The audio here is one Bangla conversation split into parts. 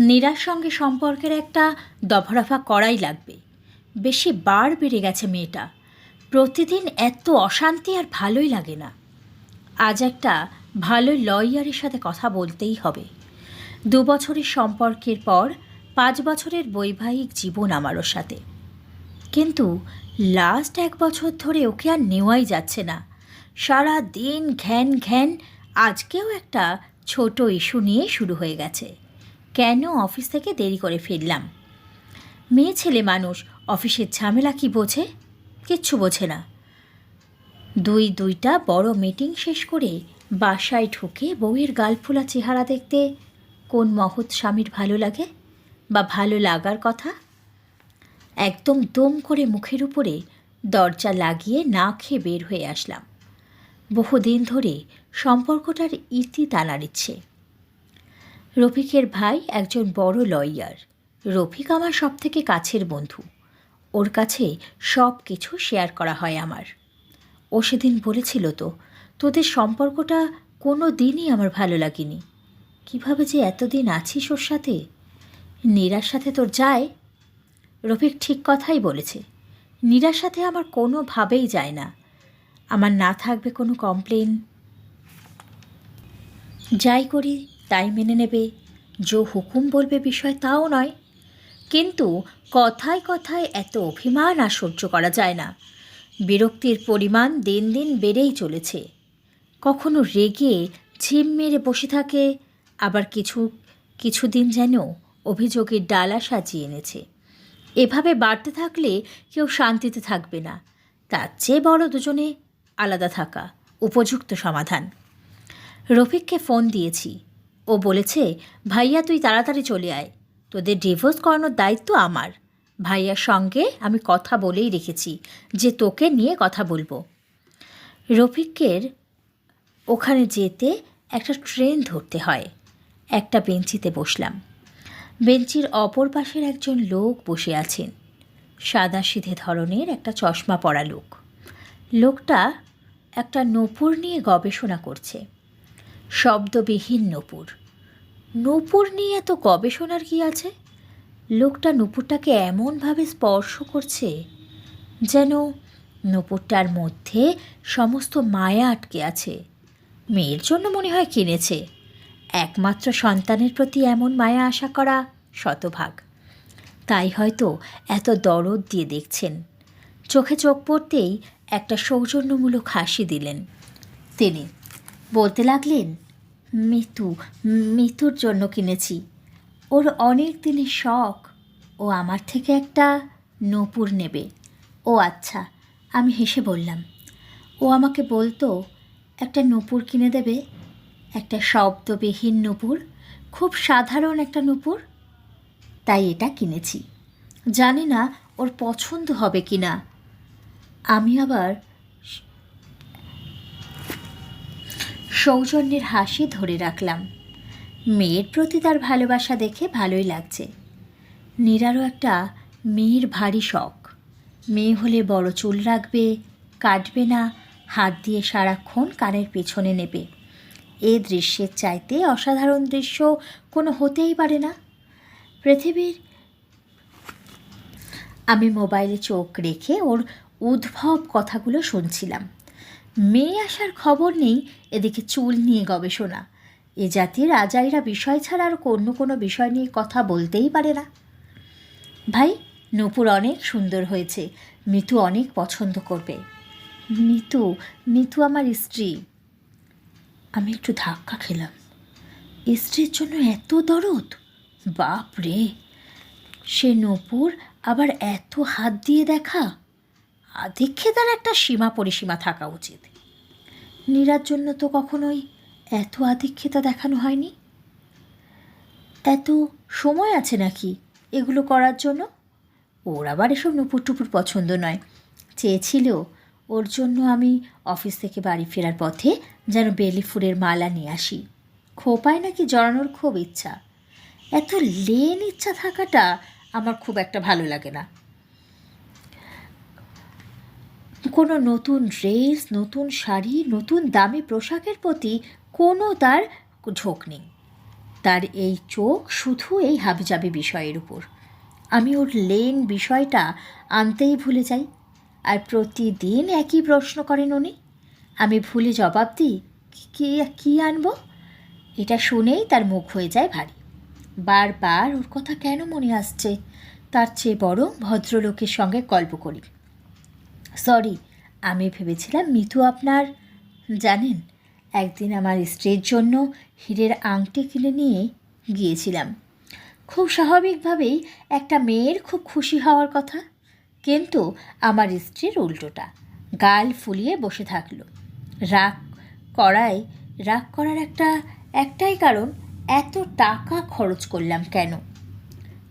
নীরার সঙ্গে সম্পর্কের একটা দফারফা করাই লাগবে। বেশি বার বেড়ে গেছে মেয়েটা। প্রতিদিন এত অশান্তি আর ভালোই লাগে না। আজ একটা ভালো লয়ারের সাথে কথা বলতেই হবে। দু বছরের সম্পর্কের পর পাঁচ বছরের বৈবাহিক জীবন আমারও সাথে। কিন্তু লাস্ট এক বছর ধরে ওকে আর নেওয়াই যাচ্ছে না। সারা দিন ঘ্যান ঘ্যান আজকেও একটা ছোট ইস্যু নিয়ে শুরু হয়ে গেছে। কেন অফিস থেকে দেরি করে ফিরলাম? মেয়ে ছেলে মানুষ, অফিসের ঝামেলা কি বোঝে? কিচ্ছু বোঝে না। দুই দুইটা বড় মিটিং শেষ করে বাসায় ঢুকে বউয়ের গালফোলা চেহারা দেখতে কোন মহৎ স্বামীর ভালো লাগে বা ভালো লাগার কথা? একদম দম করে মুখের উপরে দরজা লাগিয়ে না খেয়ে বের হয়ে আসলাম। বহুদিন ধরে সম্পর্কটার ইতি টানার ইচ্ছে রফিকের ভাই একজন বড় লয়ার। রফিক আমার সব থেকে কাছের বন্ধু। ওর কাছে সব কিছু শেয়ার করা হয় আমার। ও সেদিন বলেছিল তো, তোদের সম্পর্কটা কোনো দিনই আমার ভালো লাগেনি। কীভাবে যে এতদিন আছিস ওর সাথে? নীরার সাথে তোর যায়? রফিক ঠিক কথাই বলেছে। নীরার সাথে আমার কোনোভাবেই যায় না। আমার না থাকবে কোনো কমপ্লেন। যাই করি তাই মেনে নেবে। যে হুকুম বলবে বিষয় তাও নয়। কিন্তু কথায় কথায় এত অভিমান আর সহ্য করা যায় না। বিরক্তির পরিমাণ দিন দিন বেড়েই চলেছে। কখনো রেগে ঝিম মেরে বসে থাকে, আবার কিছু, কিছুদিন যেন অভিযোগের ডালা সাজিয়ে এনেছে। এভাবে বাড়তে থাকলে কেউ শান্তিতে থাকবে না। তার চেয়ে বড় দুজনে আলাদা থাকা, উপযুক্ত সমাধান। রফিককে ফোন দিয়েছি। ও বলেছে, ভাইয়া, তুই তাড়াতাড়ি চলে আয়। তোদের ডিভোর্স করানোর দায়িত্ব আমার। ভাইয়ার সঙ্গে আমি কথা বলেই রেখেছি যে তোকে নিয়ে কথা বলব। রফিকের ওখানে যেতে একটা ট্রেন ধরতে হয়। একটা বেঞ্চিতে বসলাম। বেঞ্চির অপর পাশের একজন লোক বসে আছেন। সাদা সিধে ধরনের একটা চশমা পরা লোক। লোকটা একটা নপুর নিয়ে গবেষণা করছে। শব্দবিহীন নূপুর। নূপুর নিয়ে এত গবেষণার কি আছে? লোকটা নূপুরটাকে এমনভাবে স্পর্শ করছে যেন নূপুরটার মধ্যে সমস্ত মায়া আটকে আছে। মেয়ের জন্য মনে হয় কিনেছে। একমাত্র সন্তানের প্রতি এমন মায়া আশা করা শতভাগ। তাই হয়তো এত দরদ দিয়ে দেখছেন। চোখে চোখ পড়তেই একটা সৌজন্যমূলক হাসি দিলেন। তিনি বলতে লাগলেন মিতু, মিতুর জন্য কিনেছি। ওর অনেক দিনের শখ। ও আমার থেকে একটা নূপুর নেবে। ও আচ্ছা আমি হেসে বললাম, ও আমাকে বলতো, একটা নূপুর কিনে দেবে, একটা শব্দবিহীন নূপুর, খুব সাধারণ একটা নূপুর। তাই এটা কিনেছি। জানি না ওর পছন্দ হবে কি না আমি আবার সৌজন্যের হাসি ধরে রাখলাম। মেয়ের প্রতি তার ভালোবাসা দেখে ভালোই লাগছে। নীরারও একটা মেয়ের ভারী শখ। মেয়ে হলে বড় চুল রাখবে, কাটবে না, হাত দিয়ে সারাক্ষণ কানের পেছনে নেবে। এ দৃশ্যের চাইতে অসাধারণ দৃশ্য কোনো হতেই পারে না। পৃথিবীর আমি মোবাইলে চোখ রেখে ওর উদ্ভব কথাগুলো শুনছিলাম। মেয়ে আসার খবর নেই, এদিকে চুল নিয়ে গবেষণা। এ জাতির আজাইরা বিষয় ছাড়া আর অন্য কোনো বিষয় নিয়ে কথা বলতেই পারে না। ভাই, নূপুর অনেক সুন্দর হয়েছে, মিতু অনেক পছন্দ করবে। মিতু মিতু আমার স্ত্রী। আমি একটু ধাক্কা খেলাম। স্ত্রীর জন্য এত দরদ? বাপ রে সে নূপুর আবার এত হাত দিয়ে দেখা? আধিক্ষেতার একটা সীমা পরিসীমা থাকা উচিত। নীরার জন্য তো কখনোই এত আধিক্ষেতা দেখানো হয়নি। এত সময় আছে নাকি এগুলো করার জন্য? ওর আবার এসব নুপুর টুপুর পছন্দ নয়। চেয়েছিল ওর জন্য আমি অফিস থেকে বাড়ি ফেরার পথে যেন বেলি ফুলের মালা নিয়ে আসি। খোপায় নাকি জড়ানোর খুব ইচ্ছা। এত লেন ইচ্ছা থাকাটা আমার খুব একটা ভালো লাগে না। কোনো নতুন ড্রেস, নতুন শাড়ি, নতুন দামি পোশাকের প্রতি কোনো তার ঝোঁক নেই। তার এই চোখ শুধু এই হাবিজাবি বিষয়ের উপর। আমি ওর লেন বিষয়টা আনতেই ভুলে যাই। আর প্রতিদিন একই প্রশ্ন করেন উনি। আমি ভুলে জবাব দিই, কি, কী আনব? এটা শুনেই তার মুখ হয়ে যায় ভারী। বারবার ওর কথা কেন মনে আসছে? তার চেয়ে বরং ভদ্রলোকের সঙ্গে গল্প করি। সরি আমি ভেবেছিলাম মিতু আপনার, জানেন, একদিন আমার স্ত্রীর জন্য হীরের আংটি কিনে নিয়ে গিয়েছিলাম। খুব স্বাভাবিকভাবেই একটা মেয়ের খুব খুশি হওয়ার কথা, কিন্তু আমার স্ত্রীর উল্টোটা, গাল ফুলিয়ে বসে থাকল। রাগ করায়, রাগ করার একটা, একটাই কারণ, এত টাকা খরচ করলাম কেন?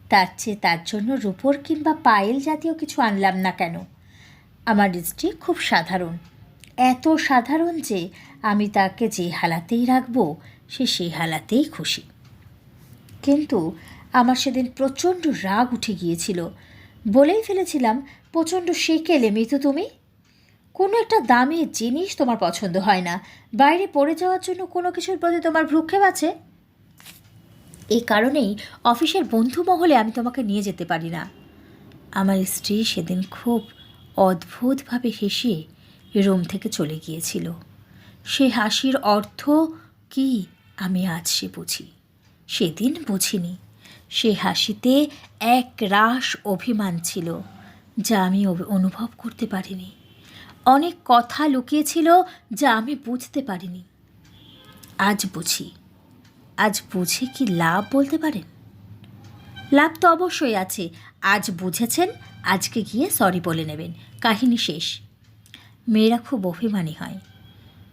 তার চেয়ে তার জন্য রূপোর কিংবা পায়েল জাতীয় কিছু আনলাম না কেন? আমার স্ত্রী খুব সাধারণ। এত সাধারণ যে আমি তাকে যে হালাতেই রাখব, সে সেই হালাতেই খুশি। কিন্তু আমার সেদিন প্রচণ্ড রাগ উঠে গিয়েছিল। বলেই ফেলেছিলাম, প্রচণ্ড সেকেলে মিতু তুমি। কোনো একটা দামি জিনিস তোমার পছন্দ হয় না। বাইরে পড়ে যাওয়ার জন্য কোনো কিছুর প্রতি তোমার ভ্রুক্ষেপ আছে? এই কারণেই অফিসের বন্ধু মহলে আমি তোমাকে নিয়ে যেতে পারি না। আমার স্ত্রী সেদিন খুব অদ্ভুতভাবে হেসে রুম থেকে চলে গিয়েছিল। সে হাসির অর্থ কি আমি আজ সে বুঝি। সেদিন বুঝিনি। সে হাসিতে এক রাস অভিমান ছিল যা আমি অনুভব করতে পারিনি। অনেক কথা লুকিয়েছিল যা আমি বুঝতে পারিনি। আজ বুঝি। আজ বুঝে কি লাভ বলতে পারেন? লাভ তো অবশ্যই আছে। আজ বুঝেছেন আজকে গিয়ে সরি বলে নেবেন। কাহিনী শেষ। মেয়েরা খুব অভিমানী হয়।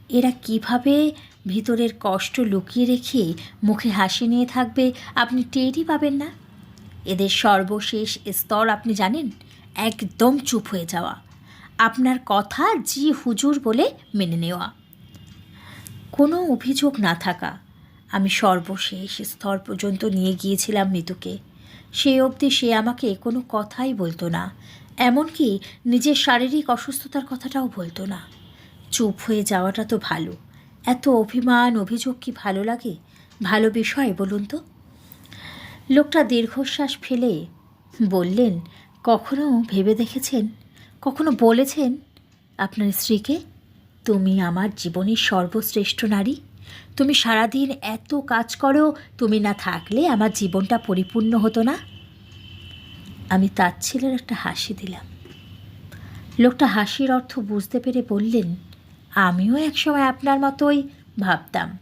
এরা কীভাবে ভিতরের কষ্ট লুকিয়ে রেখে মুখে হাসি নিয়ে থাকবে আপনি টেরই পাবেন না। এদের সর্বশেষ স্তর আপনি জানেন? একদম চুপ হয়ে যাওয়া। আপনার কথা জি হুজুর বলে মেনে নেওয়া। কোনো অভিযোগ না থাকা। আমি সর্বশেষ স্তর পর্যন্ত নিয়ে গিয়েছিলাম মিতুকে। সেই অবধি সে আমাকে কোনো কথাই বলতো না, এমনকি নিজের শারীরিক অসুস্থতার কথাটাও বলতো না। চুপ হয়ে যাওয়াটা তো ভালো। এত অভিমান, অভিযোগ কি ভালো লাগে? ভালো বিষয়, বলুন তো। লোকটা দীর্ঘশ্বাস ফেলে বললেন, কখনো ভেবে দেখেছেন? কখনো বলেছেন? আপনার স্ত্রীকে? তুমি আমার জীবনের সর্বশ্রেষ্ঠ নারী? তুমি সারাদিন এত কাজ করো, তুমি না থাকলে আমার জীবনটা পরিপূর্ণ হতো না। আমি তার ছেলের একটা হাসি দিলাম। লোকটা হাসির অর্থ বুঝতে পেরে বললেন, আমিও একসময় আপনার মতোই ভাবতাম।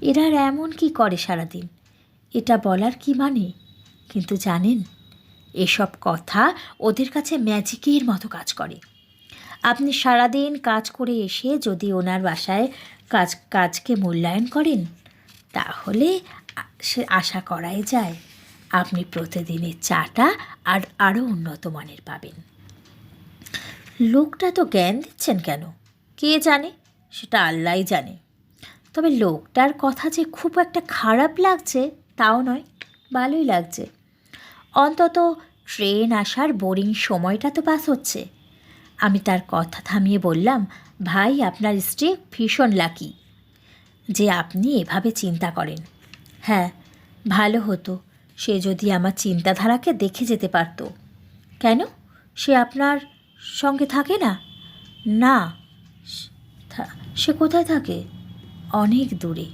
এরা এমন কি করে সারাদিন? এটা বলার কি মানে? কিন্তু জানেন, এসব কথা ওদের কাছে ম্যাজিকের মতো কাজ করে। আপনি সারাদিন কাজ করে এসে যদি ওনার বাসায় কাজ, কাজকে মূল্যায়ন করেন, তাহলে সে আশা করাই যায়। আপনি প্রতিদিনের চাটা আর আরও উন্নত মানের পাবেন। লোকটা তো জ্ঞান দিচ্ছেন কেন? কে জানে? সেটা আল্লাহ জানে। তবে লোকটার কথা যে খুব একটা খারাপ লাগছে, তাও নয়, ভালোই লাগছে। অন্তত ট্রেন আসার বোরিং সময়টা তো পাস হচ্ছে। আমি তার কথা থামিয়ে বললাম ভাই, আপনার স্ত্রী ভীষণ লাকি যে আপনি এভাবে চিন্তা করেন। হ্যাঁ ভালো হতো। সে যদি আমার চিন্তাধারাকে দেখে যেতে পারত। কেন? সে আপনার সঙ্গে থাকে না? না সে- কোথায় থাকে? অনেক দূরে।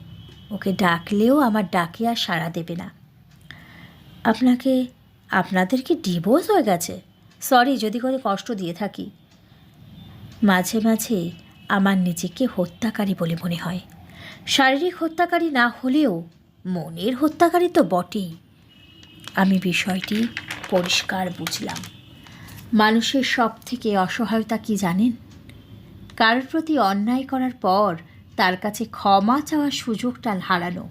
ওকে ডাকলেও আমার ডাকে আর সাড়া দেবে না। আপনাকে, আপনাদের কি ডিভোর্স হয়ে গেছে? সরি যদি করে কষ্ট দিয়ে থাকি। মাঝে মাঝে আমার নিজেকে হত্যাকারী বলে মনে হয়। শারীরিক হত্যাকারী না হলেও মনের হত্যাকারী তো বটেই। আমি বিষয়টি পরিষ্কার বুঝলাম। মানুষের সব থেকে অসহায়তা কি জানেন? কারোর প্রতি অন্যায় করার পর তার কাছে ক্ষমা চাওয়ার সুযোগটা হারানো।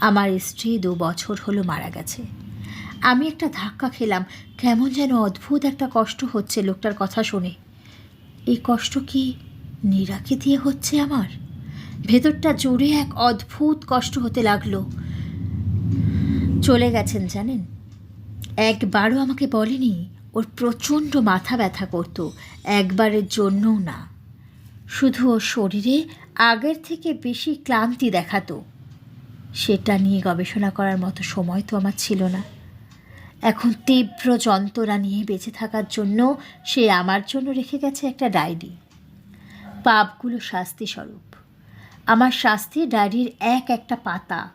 আমার স্ত্রী দু বছর হলো মারা গেছে। আমি একটা ধাক্কা খেলাম। কেমন যেন অদ্ভুত একটা কষ্ট হচ্ছে লোকটার কথা শুনে। এই কষ্ট কি নীরাকে দিয়ে হচ্ছে আমার? ভেতরটা জুড়ে এক অদ্ভুত কষ্ট হতে লাগল। চলে গেছেন, জানেন? একবারও আমাকে বলেনি, ওর প্রচণ্ড মাথা ব্যথা করতো, একবারের জন্যও না। শুধু ওর শরীরে আগের থেকে বেশি ক্লান্তি দেখাতো। সেটা নিয়ে গবেষণা করার মতো সময় তো আমার ছিল না। এখন তীব্র যন্ত্রণা নিয়ে বেঁচে থাকার জন্য সে আমার জন্য রেখে গেছে একটা ডায়েরি। পাপগুলো শাস্তি স্বরূপ আমার শাস্তি ডায়েরির এক একটা পাতা।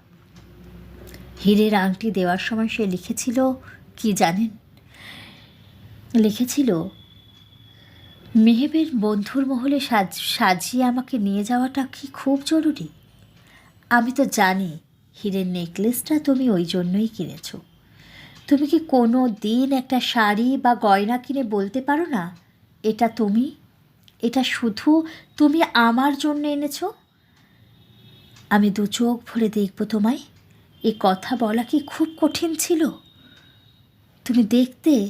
হীরের আংটি দেওয়ার সময় সে লিখেছিল, কি জানেন? লিখেছিল, মেহেবের বন্ধুর মহলে সাজ, সাজিয়ে আমাকে নিয়ে যাওয়াটা কি খুব জরুরি? আমি তো জানি, হীরের নেকলেসটা তুমি ওই জন্যই কিনেছো। তুমি কি কোনো দিন একটা শাড়ি বা গয়না কিনে বলতে পারো না? এটা তুমি? এটা শুধু তুমি আমার জন্য এনেছো? আমি দু চোখ ভরে দেখব তোমায়। এ কথা বলা কি খুব কঠিন ছিল? তুমি দেখতে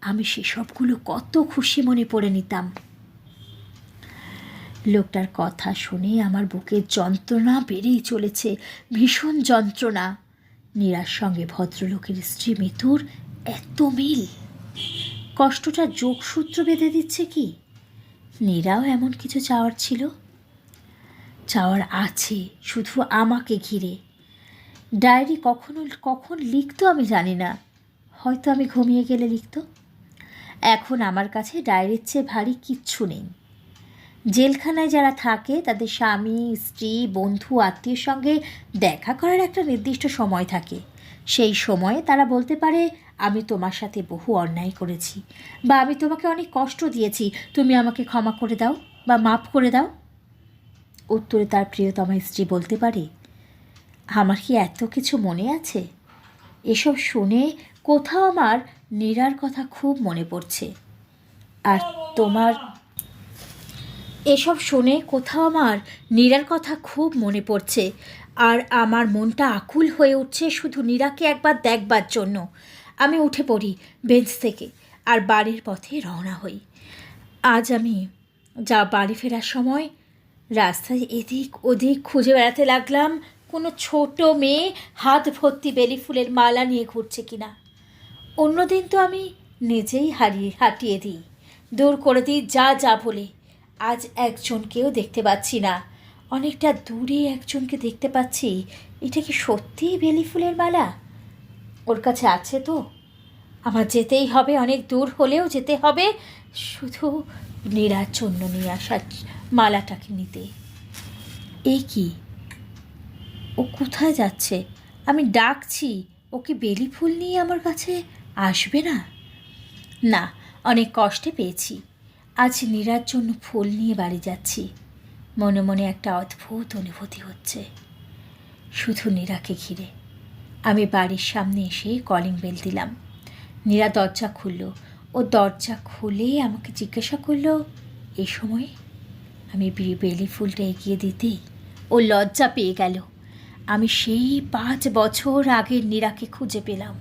আমি সেসবগুলো কত খুশি মনে পড়ে নিতাম। লোকটার কথা শুনে আমার বুকের যন্ত্রণা বেড়েই চলেছে, ভীষণ যন্ত্রণা। নীরার সঙ্গে ভদ্রলোকের স্ত্রী মিতুর এত মিল। কষ্টটা যোগসূত্র বেঁধে দিচ্ছে কি? নীরাও এমন কিছু চাওয়ার ছিল? চাওয়ার আছে, শুধু আমাকে ঘিরে। ডায়েরি কখনো, কখন লিখতো আমি জানি না। হয়তো আমি ঘুমিয়ে গেলে লিখতো। এখন আমার কাছে ডায়েরির চেয়ে ভারী কিচ্ছু নেই। জেলখানায় যারা থাকে, তাদের স্বামী, স্ত্রী, বন্ধু, আত্মীয়ের সঙ্গে দেখা করার একটা নির্দিষ্ট সময় থাকে। সেই সময়ে তারা বলতে পারে, আমি তোমার সাথে বহু অন্যায় করেছি বা আমি তোমাকে অনেক কষ্ট দিয়েছি। তুমি আমাকে ক্ষমা করে দাও বা মাফ করে দাও। উত্তরে তার প্রিয়তমা স্ত্রী বলতে পারে, আমার কি এত কিছু মনে আছে? এসব শুনে কোথাও আমার নীরার কথা খুব মনে পড়ছে। আর তোমার এসব শুনে কোথাও আমার নীরার কথা খুব মনে পড়ছে। আর আমার মনটা আকুল হয়ে উঠছে শুধু নীরাকে একবার দেখবার জন্য। আমি উঠে পড়ি বেঞ্চ থেকে আর বাড়ির পথে রওনা হই। আজ আমি যা বাড়ি ফেরার সময় রাস্তায় এদিক ওদিক খুঁজে বেড়াতে লাগলাম, কোনো ছোট মেয়ে হাত ভর্তি বেলি ফুলের মালা নিয়ে ঘুরছে কিনা। অন্যদিন তো আমি নিজেই হারিয়ে, হাঁটিয়ে দিই। দূর করে দিই যা যা বলে। আজ একজনকেও দেখতে পাচ্ছি না। অনেকটা দূরে একজনকে দেখতে পাচ্ছি। এটা কি সত্যিই বেলি ফুলের মালা? ওর কাছে আছে তো। আমার যেতেই হবে, অনেক দূর হলেও যেতে হবে। শুধু নীরার জন্য নিয়ে আসা মালাটাকে নিতে। এই কি? ও কোথায় যাচ্ছে? আমি ডাকছি ওকে বেলি ফুল নিয়ে আমার কাছে আসবে না? না, অনেক কষ্টে পেয়েছি। আজ নীরার জন্য ফুল নিয়ে বাড়ি যাচ্ছি। মনে মনে একটা অদ্ভুত অনুভূতি হচ্ছে। শুধু নীরাকে ঘিরে। আমি বাড়ির সামনে এসে কলিং বেল দিলাম। নীরা দরজা খুলল ও দরজা খুলে আমাকে জিজ্ঞাসা করল এই সময়? আমি বেলি ফুলটা এগিয়ে দিতেই ও লজ্জা পেয়ে গেল। আমি সেই পাঁচ বছর আগের নীরাকে খুঁজে পেলাম।